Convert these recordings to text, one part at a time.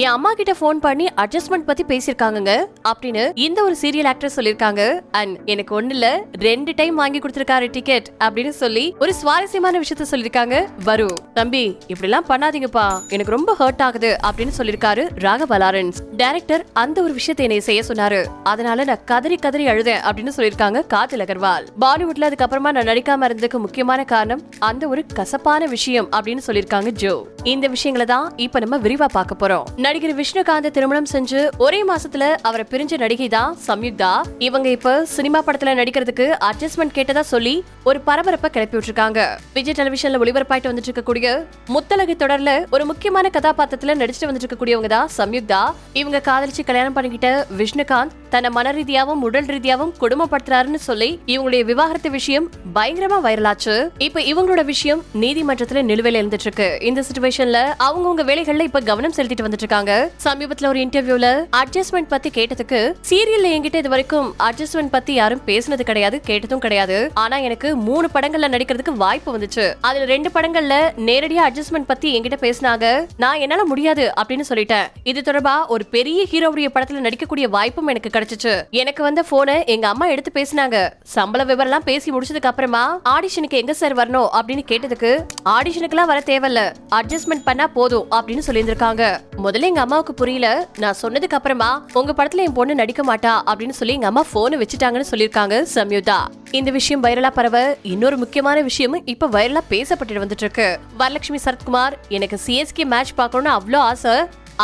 என் அம்மா கிட்ட ஃபோன் பண்ணி அட்ஜஸ்ட்மெண்ட் பத்தி பேசியிருக்காங்க அப்படின்னு இந்த ஒரு சீரியல் ஆக்டர் சொல்லிருக்காங்க அண்ட் எனக்கு ஒண்ணு இல்ல ரெண்டு டைம் வாங்கி கொடுத்திருக்காரு டிக்கெட் அப்படின்னு சொல்லி ஒரு சுவாரஸ்யமான விஷயத்த சொல்லிருக்காங்க வரு தம்பி இப்படி எல்லாம் பண்ணாதீங்கப்பா. எனக்கு ரொம்ப ஹர்ட் ஆகுது அப்படின்னு சொல்லிருக்காரு ராகவலாரன்ஸ் டைரக்டர் அந்த ஒரு விஷயத்தை என்னை செய்ய சொன்னாரு. அதனால நான் கதறி கதறி அழுதேன் அப்படின்னு சொல்லிருக்காங்க காஜல் அகர்வால். பாலிவுட்ல அதுக்கப்புறமா நான் நடிக்காம இருந்ததுக்கு முக்கியமான காரணம் அந்த ஒரு கசப்பான விஷயம் அப்படின்னு சொல்லிருக்காங்க ஜோ. இந்த விஷயங்களை தான் இப்ப நம்ம விரிவா பார்க்க போறோம். நடிகர் விஷ்ணுகாந்த் திருமணம் செஞ்சு ஒரே மாசத்துல அவரை பிரிஞ்ச நடிகை தான் சம்யுக்தா. இவங்க இப்ப சினிமா படத்துல நடிக்கிறதுக்கு அட்ஜஸ்ட்மெண்ட் கேட்டதா சொல்லி ஒரு பரபரப்பை கிளப்பி விட்டுருக்காங்க விஜய் டெலிவிஷன்ல ஒளிபரப்பாயிட்டு வந்துட்டு இருக்கக்கூடிய முத்தலகு தொடர்ல ஒரு முக்கியமான கதாபாத்திரத்துல நடிச்சுட்டு வந்துட்டு இருக்கக்கூடியவங்க தான் சம்யுக்தா. இவங்க காதலிச்சு கல்யாணம் பண்ணிக்கிட்ட விஷ்ணுகாந்த் தன்னை மன ரீதியாவும் உடல் ரீதியாவும் குடும்பப்படுத்துறாருன்னு சொல்லி இவங்களுடைய விவாகரத்து விஷயம் பயங்கரமா வைரலாச்சு. இப்ப இவங்களோட விஷயம் நீதிமன்றத்துல நிலுவையில இருந்துட்டு இருக்கு இந்த சுச்சுவேஷன்ல அவங்கவுங்க வேலைகள்ல இப்ப கவனம் செலுத்திட்டு வந்துட்டு இருக்காங்க சமீபத்துல ஒரு இன்டர்வியூல அட்ஜஸ்ட்மெண்ட் பத்தி கேட்டதுக்கு சீரியல்ல என்கிட்ட இது வரைக்கும் அட்ஜஸ்ட்மெண்ட் பத்தி யாரும் பேசினது கிடையாது கேட்டதும் கிடையாது. ஆனா எனக்கு மூணு படங்கள்ல நடிக்கிறதுக்கு வாய்ப்பு வந்துச்சு. அதுல ரெண்டு படங்கள்ல நேரடியா அட்ஜஸ்ட்மெண்ட் பத்தி என்கிட்ட பேசினாங்க. நான் என்னால முடியாது அப்படின்னு சொல்லிட்டேன். இது தொடர்பா ஒரு பெரிய ஹீரோவுடைய படத்துல நடிக்கக்கூடிய வாய்ப்பும் எனக்கு கிடைச்சிச்சு. எனக்கு வந்த போனை எங்க அம்மா எடுத்து பேசினாங்க. சம்பள விவரம்லாம் பேசி முடிச்சதுக்கு அப்புறமா ஆடிஷனுக்கு எங்க சார் வரணும்? அப்படின்னு கேட்டதுக்கு ஆடிஷனுக்கு எல்லாம் வர தேவையில்ல. அட்ஜஸ்ட்மெண்ட் பண்ணா போதும் அப்படின்னு சொல்லியிருந்திருக்காங்க. முதல்ல எங்க அம்மாவுக்கு புரியல. நான் சொன்னதுக்கு அப்புறமா உங்க படத்துல என் பொண்ணு நடிக்க மாட்டா அப்படின்னு சொல்லி எங்க அம்மா போனை வச்சுட்டாங்கன்னு சொல்லியிருக்காங்க சம்யுதா. இந்த விஷயம் வைரலா பரவ இன்னொரு முக்கியமான விஷயம் இப்ப வைரலா பேசப்பட்டு வந்துட்டு இருக்கு வரலட்சுமி சரத்குமார் எனக்கு சிஎஸ்கே மேட்ச் பார்க்கணும்னு அவ்வளோ ஆசை.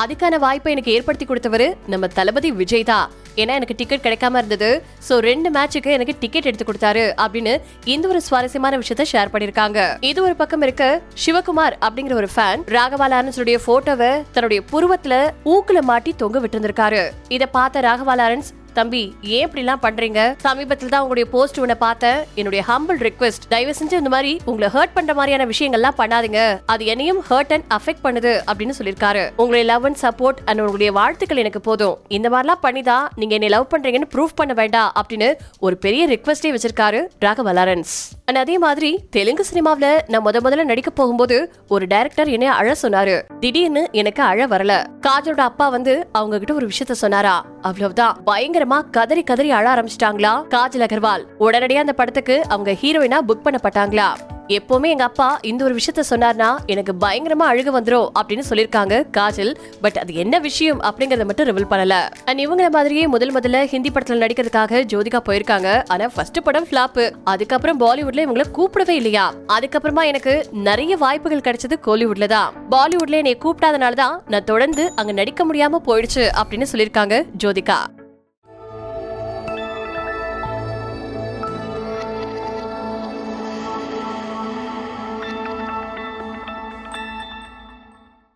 அதுக்கான வாய்ப்பை எனக்கு ஏற்படுத்தி கொடுத்தவரு நம்ம தளபதி விஜய் தான். ஏன்னா எனக்கு டிக்கெட் கிடைக்காம இருந்தது. சோ ரெண்டு மேட்சுக்கு எனக்கு டிக்கெட் எடுத்து கொடுத்தாரு அப்படின்னு இந்த ஒரு சுவாரஸ்யமான விஷயத்த ஷேர் பண்ணிருக்காங்க. இது ஒரு பக்கம் இருக்க சிவகுமார் அப்படிங்கிற ஒரு ஃபேன் ராகவா லாரன்ஸுடைய போட்டோவை தன்னுடைய புருவத்துல ஊக்குல மாட்டி தொங்க விட்டுருந்திருக்காரு. இதை பார்த்த ராகவா லாரன்ஸ் தம்பி ஏன் இப்படி எல்லாம் பண்றீங்க? சமீபத்தில் தான் உங்களுடைய போஸ்ட் உன்னை பார்த்தேன். என்னுடைய ஹம்பிள் ரிக்வெஸ்ட் தயவு செஞ்சு இந்த மாதிரி உங்களை ஹர்ட் பண்ற மாதிரியான விஷயங்கள்லாம் பண்ணாதீங்க. அது என்னையும் ஹர்ட் அண்ட் அஃபெக்ட் பண்ணுது அப்படின்னு சொல்லியிருக்காரு. உங்களுடைய லவ் அண்ட் சப்போர்ட் அண்ட் உங்களுடைய வாழ்த்துக்கள் எனக்கு போதும். இந்த மாதிரிலாம் பண்ணி தான் நீங்க என்னை லவ் பண்றீங்கன்னு ப்ரூஃப் பண்ண வேண்டாம் அப்படின்னு ஒரு பெரிய ரிக்வெஸ்டே வச்சிருக்காரு ராகவ லாரன்ஸ். அண்ட் அதே மாதிரி தெலுங்கு சினிமாவில நான் முத முதல்ல நடிக்க போகும்போது ஒரு டைரக்டர் என்னைய அழ சொன்னாரு. திடீர்னு எனக்கு அழ வரல. காஜலோட அப்பா வந்து அவங்க கிட்ட ஒரு விஷயத்த சொன்னாரா? அவ்வளவுதான். பயங்கரமா கதறி கதறி அழ ஆரம்பிச்சிட்டாங்களா காஜல் அகர்வால். உடனடியா அந்த படத்துக்கு அவங்க ஹீரோயினா புக் பண்ணப்பட்டாங்களா? எப்பவுமே எங்க அப்பா இந்த ஒரு விஷயத்த சொன்னார்னா எனக்கு பயங்கரமா அழுக வந்துரும் அப்படின்னு சொல்லியிருக்காங்க காஜல். பட் அது என்ன விஷயம் அப்படிங்கறத மட்டும் ரிவீல் பண்ணல. அண்ட் இவங்கள மாதிரியே முதல் முதல்ல ஹிந்தி படத்துல நடிக்கிறதுக்காக ஜோதிகா போயிருக்காங்க. ஆனா ஃபர்ஸ்ட் படம் ஃபிளாப் அதுக்கப்புறம் பாலிவுட்ல இவங்கள கூப்பிடவே இல்லையா? அதுக்கப்புறமா எனக்கு நிறைய வாய்ப்புகள் கிடைச்சது கோலிவுட்ல தான். பாலிவுட்ல என்னை கூப்பிடாதனால தான் நான் தொடர்ந்து அங்க நடிக்க முடியாம போயிடுச்சு அப்படின்னு சொல்லியிருக்காங்க ஜோதிகா.